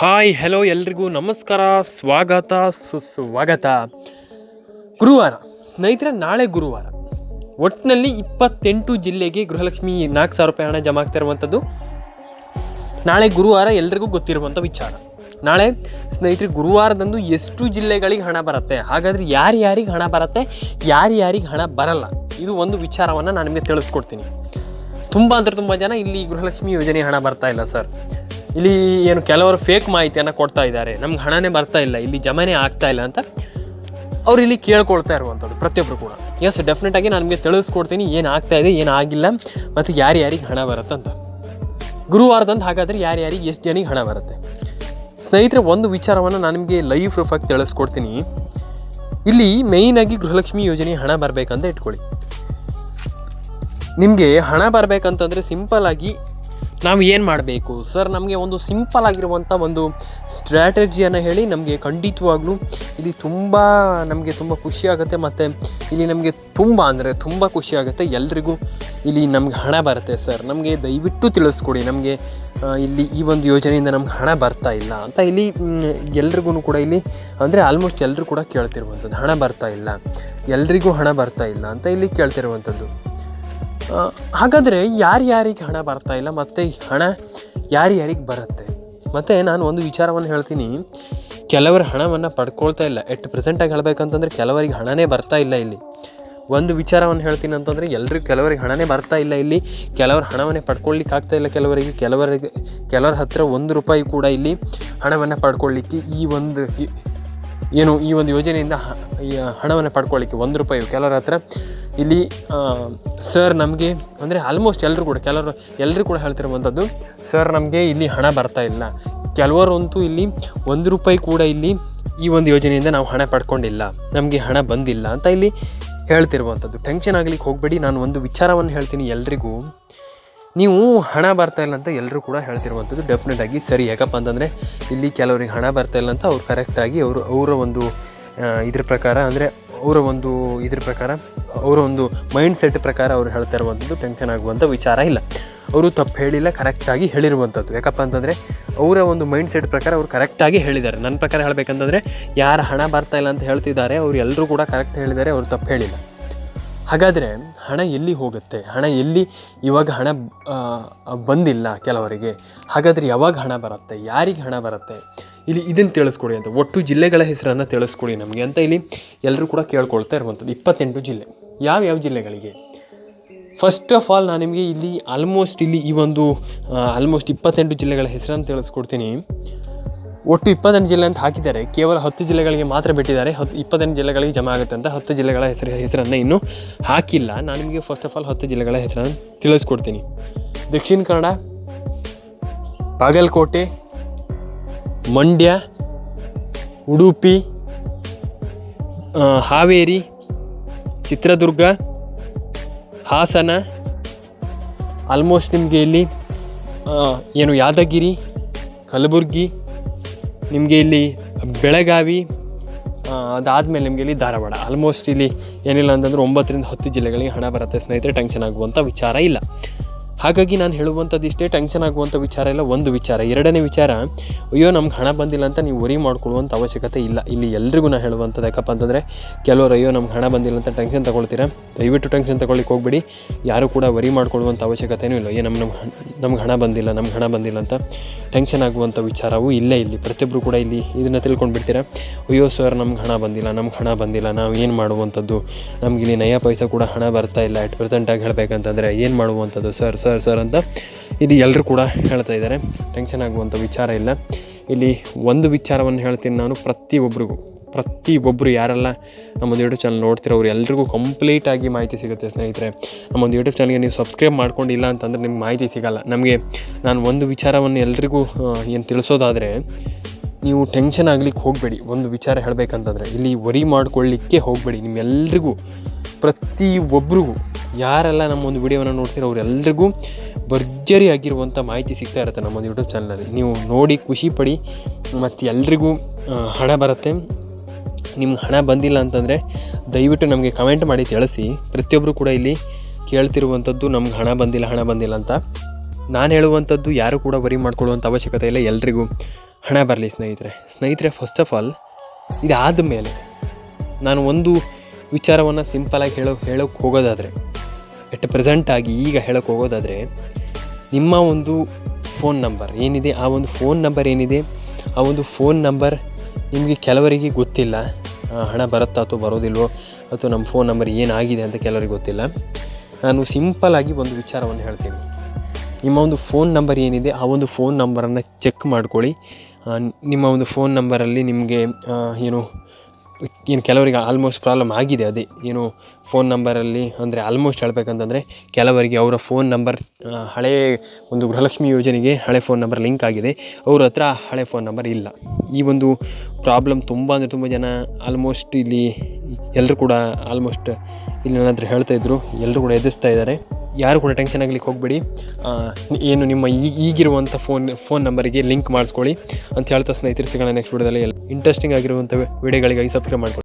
Hi hello ಎಲ್ರಿಗೂ. ನಮಸ್ಕಾರ. ಸ್ವಾಗತ. ಸುಸ್ವಾಗತ. ಗುರುವಾರ, ಸ್ನೇಹಿತರೆ, ನಾಳೆ ಗುರುವಾರ. ಒಟ್ಟಿನಲ್ಲಿ ಇಪ್ಪತ್ತೆಂಟು ಜಿಲ್ಲೆಗೆ ಗೃಹಲಕ್ಷ್ಮಿ ನಾಲ್ಕು ಸಾವಿರ ರೂಪಾಯಿ ಹಣ ಜಮಾ ಆಗ್ತಾ ಇರುವಂಥದ್ದು. ನಾಳೆ ಗುರುವಾರ ಎಲ್ರಿಗೂ ಗೊತ್ತಿರುವಂಥ ವಿಚಾರ. ನಾಳೆ, ಸ್ನೇಹಿತರೆ, ಗುರುವಾರದಂದು ಎಷ್ಟು ಜಿಲ್ಲೆಗಳಿಗೆ ಹಣ ಬರುತ್ತೆ? ಹಾಗಾದರೆ ಯಾರ್ಯಾರಿಗೆ ಹಣ ಬರುತ್ತೆ? ಯಾರ್ಯಾರಿಗೆ ಹಣ ಬರಲ್ಲ? ಇದು ಒಂದು ವಿಚಾರವನ್ನು ನಾನು ನಿಮಗೆ ತಿಳಿಸ್ಕೊಡ್ತೀನಿ. ತುಂಬ ಅಂದರೆ ತುಂಬ ಜನ ಇಲ್ಲಿ ಗೃಹಲಕ್ಷ್ಮಿ ಯೋಜನೆ ಹಣ ಬರ್ತಾ ಇಲ್ಲ, ಸರ್. ಇಲ್ಲಿ ಏನು ಕೆಲವರು ಫೇಕ್ ಮಾಹಿತಿಯನ್ನು ಕೊಡ್ತಾ ಇದ್ದಾರೆ. ನಮ್ಗೆ ಹಣನೇ ಬರ್ತಾ ಇಲ್ಲ, ಇಲ್ಲಿ ಜಮಾನೆ ಆಗ್ತಾ ಇಲ್ಲ ಅಂತ ಅವ್ರು ಇಲ್ಲಿ ಕೇಳ್ಕೊಳ್ತಾ ಇರುವಂಥದ್ದು ಪ್ರತಿಯೊಬ್ಬರು ಕೂಡ. ಎಸ್ ಡೆಫಿನೆಟಾಗಿ ನಾನು ನಿಮಗೆ ತಿಳಿಸ್ಕೊಡ್ತೀನಿ, ಏನು ಆಗ್ತಾ ಇದೆ, ಏನು ಆಗಿಲ್ಲ ಮತ್ತು ಯಾರ್ಯಾರಿಗೆ ಹಣ ಬರುತ್ತೆ ಅಂತ. ಗುರುವಾರದಂದು ಹಾಗಾದರೆ ಯಾರ್ಯಾರಿಗೆ ಎಷ್ಟು ಜನಿಗೆ ಹಣ ಬರುತ್ತೆ. ಸ್ನೇಹಿತರೆ, ಒಂದು ವಿಚಾರವನ್ನು ನಾನು ನಿಮಗೆ ಲೈವ್ ಪ್ರೂಫಾಗಿ ತಿಳಿಸ್ಕೊಡ್ತೀನಿ. ಇಲ್ಲಿ ಮೇಯ್ನಾಗಿ ಗೃಹಲಕ್ಷ್ಮಿ ಯೋಜನೆ ಹಣ ಬರಬೇಕಂತ ಇಟ್ಕೊಳ್ಳಿ. ನಿಮಗೆ ಹಣ ಬರಬೇಕಂತಂದರೆ ಸಿಂಪಲ್ ಆಗಿ ನಾವು ಏನು ಮಾಡಬೇಕು? ಸರ್ ನಮಗೆ ಒಂದು ಸಿಂಪಲ್ ಆಗಿರುವಂಥ ಒಂದು ಸ್ಟ್ರಾಟಜಿಯನ್ನು ಹೇಳಿ ನಮಗೆ ಖಂಡಿತವಾಗ್ಲೂ ಇಲ್ಲಿ ತುಂಬ ನಮಗೆ ತುಂಬ ಖುಷಿ ಆಗುತ್ತೆ ಮತ್ತು ಇಲ್ಲಿ ನಮಗೆ ತುಂಬ ಅಂದರೆ ತುಂಬ ಖುಷಿ ಆಗುತ್ತೆ. ಎಲ್ರಿಗೂ ಇಲ್ಲಿ ನಮ್ಗೆ ಹಣ ಬರುತ್ತೆ ಸರ್ ನಮಗೆ ದಯವಿಟ್ಟು ತಿಳಿಸ್ಕೊಡಿ. ನಮಗೆ ಇಲ್ಲಿ ಈ ಒಂದು ಯೋಜನೆಯಿಂದ ನಮ್ಗೆ ಹಣ ಬರ್ತಾ ಇಲ್ಲ ಅಂತ ಇಲ್ಲಿ ಎಲ್ರಿಗೂ ಕೂಡ ಇಲ್ಲಿ ಅಂದರೆ ಆಲ್ಮೋಸ್ಟ್ ಎಲ್ಲರೂ ಕೂಡ ಕೇಳ್ತಿರುವಂಥದ್ದು ಹಣ ಬರ್ತಾ ಇಲ್ಲ. ಎಲ್ರಿಗೂ ಹಣ ಬರ್ತಾ ಇಲ್ಲ ಅಂತ ಇಲ್ಲಿ ಕೇಳ್ತಿರುವಂಥದ್ದು ಹಾಗಾದರೆ ಯಾರ್ಯಾರಿಗೆ ಹಣ ಬರ್ತಾ ಇಲ್ಲ ಮತ್ತು ಹಣ ಯಾರ್ಯಾರಿಗೆ ಬರುತ್ತೆ? ಮತ್ತು ನಾನು ಒಂದು ವಿಚಾರವನ್ನು ಹೇಳ್ತೀನಿ. ಕೆಲವರು ಹಣವನ್ನು ಪಡ್ಕೊಳ್ತಾ ಇಲ್ಲ. ಎಟ್ ಪ್ರೆಸೆಂಟಾಗಿ ಹೇಳಬೇಕಂತಂದ್ರೆ ಕೆಲವರಿಗೆ ಹಣನೇ ಬರ್ತಾ ಇಲ್ಲ ಇಲ್ಲಿ. ಒಂದು ವಿಚಾರವನ್ನು ಹೇಳ್ತೀನಿ ಅಂತಂದರೆ ಎಲ್ಲರಿಗೂ ಕೆಲವರಿಗೆ ಹಣನೇ ಬರ್ತಾ ಇಲ್ಲ ಇಲ್ಲಿ. ಕೆಲವರು ಹಣವನ್ನೇ ಪಡ್ಕೊಳ್ಳಿಕ್ಕೆ ಆಗ್ತಾ ಇಲ್ಲ ಕೆಲವರಿಗೆ. ಕೆಲವರಿಗೆ, ಕೆಲವರ ಹತ್ತಿರ ಒಂದು ರೂಪಾಯಿ ಕೂಡ ಇಲ್ಲಿ ಹಣವನ್ನು ಪಡ್ಕೊಳ್ಳಿಕ್ಕೆ ಈ ಒಂದು ಏನು ಈ ಒಂದು ಯೋಜನೆಯಿಂದ ಹಣವನ್ನು ಪಡ್ಕೊಳ್ಳಿಕ್ಕೆ ಒಂದು ರೂಪಾಯಿ ಕೆಲವರ ಹತ್ರ ಇಲ್ಲಿ ಸರ್ ನಮಗೆ, ಅಂದರೆ ಆಲ್ಮೋಸ್ಟ್ ಎಲ್ಲರೂ ಕೂಡ, ಕೆಲವರು ಎಲ್ಲರೂ ಕೂಡ ಹೇಳ್ತಿರುವಂಥದ್ದು ಸರ್ ನಮಗೆ ಇಲ್ಲಿ ಹಣ ಬರ್ತಾ ಇಲ್ಲ. ಕೆಲವರಂತೂ ಇಲ್ಲಿ ಒಂದು ರೂಪಾಯಿ ಕೂಡ ಇಲ್ಲಿ ಈ ಒಂದು ಯೋಜನೆಯಿಂದ ನಾವು ಹಣ ಪಡ್ಕೊಂಡಿಲ್ಲ. ನಮಗೆ ಹಣ ಬಂದಿಲ್ಲ ಅಂತ ಇಲ್ಲಿ ಹೇಳ್ತಿರುವಂಥದ್ದು ಟೆನ್ಷನ್ ಆಗಲಿಕ್ಕೆ ಹೋಗಬೇಡಿ, ನಾನು ಒಂದು ವಿಚಾರವನ್ನು ಹೇಳ್ತೀನಿ ಎಲ್ರಿಗೂ. ನೀವು ಹಣ ಬರ್ತಾ ಇಲ್ಲ ಅಂತ ಎಲ್ಲರೂ ಕೂಡ ಹೇಳ್ತಿರುವಂಥದ್ದು ಡೆಫಿನೆಟ್ ಆಗಿ ಸರಿ. ಯಾಕಪ್ಪ ಅಂತಂದರೆ ಇಲ್ಲಿ ಕೆಲವರಿಗೆ ಹಣ ಬರ್ತಾ ಇಲ್ಲ ಅಂತ ಅವ್ರು ಕರೆಕ್ಟಾಗಿ ಅವರು, ಅವರ ಒಂದು ಇದ್ರ ಪ್ರಕಾರ, ಅಂದರೆ ಅವರ ಒಂದು ಇದ್ರ ಪ್ರಕಾರ ಅವರ ಒಂದು ಮೈಂಡ್ ಸೆಟ್ ಪ್ರಕಾರ ಅವ್ರು ಹೇಳ್ತಾ ಇರುವಂಥದ್ದು ಟೆನ್ಷನ್ ಆಗುವಂಥ ವಿಚಾರ ಇಲ್ಲ. ಅವರು ತಪ್ಪು ಹೇಳಿಲ್ಲ ಕರೆಕ್ಟಾಗಿ ಹೇಳಿರುವಂಥದ್ದು. ಯಾಕಪ್ಪ ಅಂತಂದರೆ ಅವರ ಒಂದು ಮೈಂಡ್ ಸೆಟ್ ಪ್ರಕಾರ ಅವ್ರು ಕರೆಕ್ಟಾಗಿ ಹೇಳಿದ್ದಾರೆ. ನನ್ನ ಪ್ರಕಾರ ಹೇಳಬೇಕಂತಂದರೆ ಯಾರು ಹಣ ಬರ್ತಾ ಇಲ್ಲ ಅಂತ ಹೇಳ್ತಿದ್ದಾರೆ, ಅವ್ರು ಎಲ್ಲರೂ ಕೂಡ ಕರೆಕ್ಟ್ ಹೇಳಿದ್ದಾರೆ, ಅವರು ತಪ್ಪು ಹೇಳಿಲ್ಲ. ಹಾಗಾದರೆ ಹಣ ಎಲ್ಲಿ ಹೋಗುತ್ತೆ? ಹಣ ಎಲ್ಲಿ ಇವಾಗ ಹಣ ಬಂದಿಲ್ಲ ಕೆಲವರಿಗೆ? ಹಾಗಾದರೆ ಯಾವಾಗ ಹಣ ಬರುತ್ತೆ? ಯಾರಿಗೆ ಹಣ ಬರುತ್ತೆ? ಇಲ್ಲಿ ಇದನ್ನು ತಿಳಿಸ್ಕೊಡಿ ಅಂತ. ಒಟ್ಟು ಜಿಲ್ಲೆಗಳ ಹೆಸರನ್ನು ತಿಳಿಸ್ಕೊಡಿ ನಮಗೆ ಅಂತ ಇಲ್ಲಿ ಎಲ್ಲರೂ ಕೂಡ ಕೇಳ್ಕೊಳ್ತಾ ಇರುವಂಥದ್ದು. ಇಪ್ಪತ್ತೆಂಟು ಜಿಲ್ಲೆ. ಯಾವ್ಯಾವ ಜಿಲ್ಲೆಗಳಿಗೆ? ಫಸ್ಟ್ ಆಫ್ ಆಲ್ ನಾನು ನಿಮಗೆ ಇಲ್ಲಿ ಆಲ್ಮೋಸ್ಟ್ ಇಲ್ಲಿ ಈ ಒಂದು ಆಲ್ಮೋಸ್ಟ್ ಇಪ್ಪತ್ತೆಂಟು ಜಿಲ್ಲೆಗಳ ಹೆಸರನ್ನು ತಿಳಿಸ್ಕೊಡ್ತೀನಿ. ಒಟ್ಟು ಇಪ್ಪತ್ತೆಂಟು ಜಿಲ್ಲೆ ಅಂತ ಹಾಕಿದ್ದಾರೆ. ಕೇವಲ ಹತ್ತು ಜಿಲ್ಲೆಗಳಿಗೆ ಮಾತ್ರ ಬಿಟ್ಟಿದ್ದಾರೆ. ಹತ್ತು, ಇಪ್ಪತ್ತೆಂಟು ಜಿಲ್ಲೆಗಳಿಗೆ ಜಮಾ ಆಗುತ್ತೆ ಅಂತ ಹತ್ತು ಜಿಲ್ಲೆಗಳ ಹೆಸರು, ಹೆಸರನ್ನು ಇನ್ನೂ ಹಾಕಿಲ್ಲ. ನಾನು ನಿಮಗೆ ಫಸ್ಟ್ ಆಫ್ ಆಲ್ ಹತ್ತು ಜಿಲ್ಲೆಗಳ ಹೆಸರನ್ನು ತಿಳಿಸ್ಕೊಡ್ತೀನಿ. ದಕ್ಷಿಣ ಕನ್ನಡ, ಬಾಗಲಕೋಟೆ, ಮಂಡ್ಯ, ಉಡುಪಿ ಹಾವೇರಿ ಚಿತ್ರದುರ್ಗ, ಹಾಸನ ಆಲ್ಮೋಸ್ಟ್ ನಿಮಗೆ ಇಲ್ಲಿ ಏನು ಯಾದಗಿರಿ, ಕಲಬುರ್ಗಿ, ನಿಮಗೆ ಇಲ್ಲಿ ಬೆಳಗಾವಿ ಅದಾದಮೇಲೆ ನಿಮಗೆ ಇಲ್ಲಿ ಧಾರವಾಡ. ಆಲ್ಮೋಸ್ಟ್ ಇಲ್ಲಿ ಏನಿಲ್ಲ ಅಂತಂದ್ರೆ ಒಂಬತ್ತರಿಂದ ಹತ್ತು ಜಿಲ್ಲೆಗಳಿಗೆ ಹಣ ಬರುತ್ತೆ ಸ್ನೇಹಿತರೆ, ಟೆನ್ಷನ್ ಆಗುವಂಥ ವಿಚಾರ ಇಲ್ಲ. ಹಾಗಾಗಿ ನಾನು ಹೇಳುವಂಥದ್ದು ಇಷ್ಟೇ ಟೆನ್ಷನ್ ಆಗುವಂಥ ವಿಚಾರ ಇಲ್ಲ, ಒಂದು ವಿಚಾರ. ಎರಡನೇ ವಿಚಾರ, ಅಯ್ಯೋ, ನಮ್ಗೆ ಹಣ ಬಂದಿಲ್ಲ ಅಂತ ನೀವು ವರಿ ಮಾಡ್ಕೊಳ್ಳುವಂಥ ಅವಶ್ಯಕತೆ ಇಲ್ಲ. ಇಲ್ಲಿ ಎಲ್ರಿಗೂ ನಾನು ಹೇಳುವಂಥದ್ದು ಯಾಕಪ್ಪ ಅಂತಂದರೆ, ಕೆಲವರು, ಅಯ್ಯೋ, ನಮ್ಗೆ ಹಣ ಬಂದಿಲ್ಲ ಅಂತ ಟೆನ್ಷನ್ ತಗೊಳ್ತೀರಾ? ದಯವಿಟ್ಟು ಟೆನ್ಷನ್ ತಗೊಳ್ಳಿಕ್ಕೆ ಹೋಗ್ಬೇಡಿ. ಯಾರು ಕೂಡ ವರಿ ಮಾಡ್ಕೊಳ್ಳುವಂಥ ಅವಶ್ಯಕತೆಯೂ ಇಲ್ಲ. ಅಯ್ಯೋ ನಮ್ಮ ನಮ್ಗೆ ಹಣ ಬಂದಿಲ್ಲ, ನಮ್ಗೆ ಹಣ ಬಂದಿಲ್ಲ ಅಂತ ಟೆನ್ಷನ್ ಆಗುವಂಥ ವಿಚಾರವೂ ಇಲ್ಲೇ ಇಲ್ಲಿ. ಪ್ರತಿಯೊಬ್ಬರು ಕೂಡ ಇಲ್ಲಿ ಇದನ್ನು ತಿಳ್ಕೊಂಡು ಬಿಡ್ತೀರಾ ಅಯ್ಯೋ ಸರ್ ನಮ್ಗೆ ಹಣ ಬಂದಿಲ್ಲ, ನಮ್ಗೆ ಹಣ ಬಂದಿಲ್ಲ, ನಾವು ಏನು ಮಾಡುವಂಥದ್ದು? ನಮಗಿಲ್ಲಿ ನಯ ಪೈಸೆ ಕೂಡ ಹಣ ಬರ್ತಾ ಇಲ್ಲ ಎಟ್ ಪ್ರೆಸೆಂಟಾಗಿ ಹೇಳಬೇಕಂತಂದರೆ, ಏನು ಮಾಡುವಂಥದ್ದು ಸರ್ ಸರ್ ಸರ್ ಅಂತ ಇಲ್ಲಿ ಎಲ್ಲರೂ ಕೂಡ ಹೇಳ್ತಾ ಇದ್ದಾರೆ. ಟೆನ್ಷನ್ ಆಗುವಂಥ ವಿಚಾರ ಇಲ್ಲ. ಇಲ್ಲಿ ಒಂದು ವಿಚಾರವನ್ನು ಹೇಳ್ತೀನಿ ನಾನು ಪ್ರತಿಯೊಬ್ಬರಿಗೂ ಪ್ರತಿಯೊಬ್ಬರು ಯಾರೆಲ್ಲ ನಮ್ಮೊಂದು ಯೂಟ್ಯೂಬ್ ಚಾನಲ್ ನೋಡ್ತಿರೋರು ಎಲ್ರಿಗೂ ಕಂಪ್ಲೀಟಾಗಿ ಮಾಹಿತಿ ಸಿಗುತ್ತೆ ಸ್ನೇಹಿತರೆ. ನಮ್ಮೊಂದು ಯೂಟ್ಯೂಬ್ ಚಾನಲ್ಗೆ ನೀವು ಸಬ್ಸ್ಕ್ರೈಬ್ ಮಾಡ್ಕೊಂಡಿಲ್ಲ ಅಂತಂದರೆ ನಿಮ್ಗೆ ಮಾಹಿತಿ ಸಿಗಲ್ಲ. ನಮಗೆ ನಾನು ಒಂದು ವಿಚಾರವನ್ನು ಎಲ್ರಿಗೂ ಏನು ತಿಳಿಸೋದಾದರೆ, ನೀವು ಟೆನ್ಷನ್ ಆಗ್ಲಿಕ್ಕೆ ಹೋಗಬೇಡಿ. ಒಂದು ವಿಚಾರ ಹೇಳಬೇಕಂತಂದರೆ, ಇಲ್ಲಿ ವರಿ ಮಾಡ್ಕೊಳ್ಳಿಕ್ಕೆ ಹೋಗಬೇಡಿ. ನಿಮ್ಮೆಲ್ರಿಗೂ ಪ್ರತಿಯೊಬ್ಬರಿಗೂ ಯಾರೆಲ್ಲ ನಮ್ಮ ಒಂದು ವಿಡಿಯೋವನ್ನು ನೋಡ್ತೀರೋ ಅವರೆಲ್ಲರಿಗೂ ಭರ್ಜರಿ ಆಗಿರುವಂಥ ಮಾಹಿತಿ ಸಿಗ್ತಾ ಇರುತ್ತೆ ನಮ್ಮೊಂದು ಯೂಟ್ಯೂಬ್ ಚಾನಲಲ್ಲಿ. ನೀವು ನೋಡಿ ಖುಷಿ ಪಡಿ. ಮತ್ತು ಎಲ್ರಿಗೂ ಹಣ ಬರುತ್ತೆ. ನಿಮ್ಗೆ ಹಣ ಬಂದಿಲ್ಲ ಅಂತಂದರೆ ದಯವಿಟ್ಟು ನಮಗೆ ಕಮೆಂಟ್ ಮಾಡಿ ತಿಳಿಸಿ. ಪ್ರತಿಯೊಬ್ಬರು ಕೂಡ ಇಲ್ಲಿ ಕೇಳ್ತಿರುವಂಥದ್ದು, ನಮ್ಗೆ ಹಣ ಬಂದಿಲ್ಲ ಹಣ ಬಂದಿಲ್ಲ ಅಂತ. ನಾನು ಹೇಳುವಂಥದ್ದು ಯಾರು ಕೂಡ ವರಿ ಮಾಡ್ಕೊಳ್ಳುವಂಥ ಅವಶ್ಯಕತೆ ಇಲ್ಲ. ಎಲ್ರಿಗೂ ಹಣ ಬರಲಿ ಸ್ನೇಹಿತರೆ. ಸ್ನೇಹಿತರೆ ಫಸ್ಟ್ ಆಫ್ ಆಲ್ ಇದಾದ ಮೇಲೆ ನಾನು ಒಂದು ವಿಚಾರವನ್ನು ಸಿಂಪಲಾಗಿ ಹೇಳೋ ಹೇಳೋಕ್ಕೆ ಹೋಗೋದಾದರೆ ಎಟ್ ಪ್ರೆಸೆಂಟ್ ಆಗಿ ಈಗ ಹೇಳಕ್ಕೆ ಹೋಗೋದಾದರೆ, ನಿಮ್ಮ ಒಂದು ಫೋನ್ ನಂಬರ್ ಏನಿದೆ, ಆ ಒಂದು ಫೋನ್ ನಂಬರ್ ಏನಿದೆ, ಆ ಒಂದು ಫೋನ್ ನಂಬರ್ ನಿಮಗೆ ಕೆಲವರಿಗೆ ಗೊತ್ತಿಲ್ಲ. ಹಣ ಬರುತ್ತಾ ಅಥವಾ ಬರೋದಿಲ್ವೋ, ಅಥವಾ ನಮ್ಮ ಫೋನ್ ನಂಬರ್ ಏನಾಗಿದೆ ಅಂತ ಕೆಲವರಿಗೆ ಗೊತ್ತಿಲ್ಲ. ನಾನು ಸಿಂಪಲಾಗಿ ಒಂದು ವಿಚಾರವನ್ನು ಹೇಳ್ತೀನಿ. ನಿಮ್ಮ ಒಂದು ಫೋನ್ ನಂಬರ್ ಏನಿದೆ, ಆ ಒಂದು ಫೋನ್ ನಂಬರನ್ನು ಚೆಕ್ ಮಾಡ್ಕೊಳ್ಳಿ. ನಿಮ್ಮ ಒಂದು ಫೋನ್ ನಂಬರಲ್ಲಿ ನಿಮಗೆ ಏನು ಏನು ಕೆಲವರಿಗೆ ಆಲ್ಮೋಸ್ಟ್ ಪ್ರಾಬ್ಲಮ್ ಆಗಿದೆ ಅದೇ. ಏನು ಫೋನ್ ನಂಬರಲ್ಲಿ ಅಂದರೆ ಆಲ್ಮೋಸ್ಟ್ ಹೇಳಬೇಕಂತಂದರೆ ಕೆಲವರಿಗೆ ಅವರ ಫೋನ್ ನಂಬರ್ ಹಳೆ ಒಂದು ಗೃಹಲಕ್ಷ್ಮಿ ಯೋಜನೆಗೆ ಹಳೆ ಫೋನ್ ನಂಬರ್ ಲಿಂಕ್ ಆಗಿದೆ. ಅವ್ರ ಹತ್ರ ಹಳೆ ಫೋನ್ ನಂಬರ್ ಇಲ್ಲ. ಈ ಒಂದು ಪ್ರಾಬ್ಲಮ್ ತುಂಬ ಅಂದರೆ ತುಂಬ ಜನ ಆಲ್ಮೋಸ್ಟ್ ಇಲ್ಲಿ ಎಲ್ಲರೂ ಕೂಡ ಆಲ್ಮೋಸ್ಟ್ ಇಲ್ಲಿ ನನ್ನ ಹತ್ರ ಹೇಳ್ತಾ ಇದ್ರು. ಎಲ್ಲರೂ ಕೂಡ ಎದುರಿಸ್ತಾ ಇದ್ದಾರೆ. ಯಾರು ಕೂಡ ಟೆನ್ಷನ್ ಆಗಲಿಕ್ಕೆ ಹೋಗಬೇಡಿ. ಏನು ನಿಮ್ಮ ಈಗ ಈಗಿರುವಂಥ ಫೋನ್ ಫೋನ್ ನಂಬರಿಗೆ ಲಿಂಕ್ ಮಾಡಿಸ್ಕೊಳ್ಳಿ ಅಂತ ಹೇಳ್ತಾ ಸ್ನೇಹಿತರೆ, ಸಿಗೋಣ ನೆಕ್ಸ್ಟ್ ವಿಡಿಯೋದಲ್ಲಿ ಇಂಟ್ರೆಸ್ಟಿಂಗ್ ಆಗಿರುವಂಥ ವಿಡಿಯೋಗಳಿಗಾಗಿ ಸಬ್ಸ್ಕ್ರೈಬ್ ಮಾಡ್ಕೊಳ್ಳಿ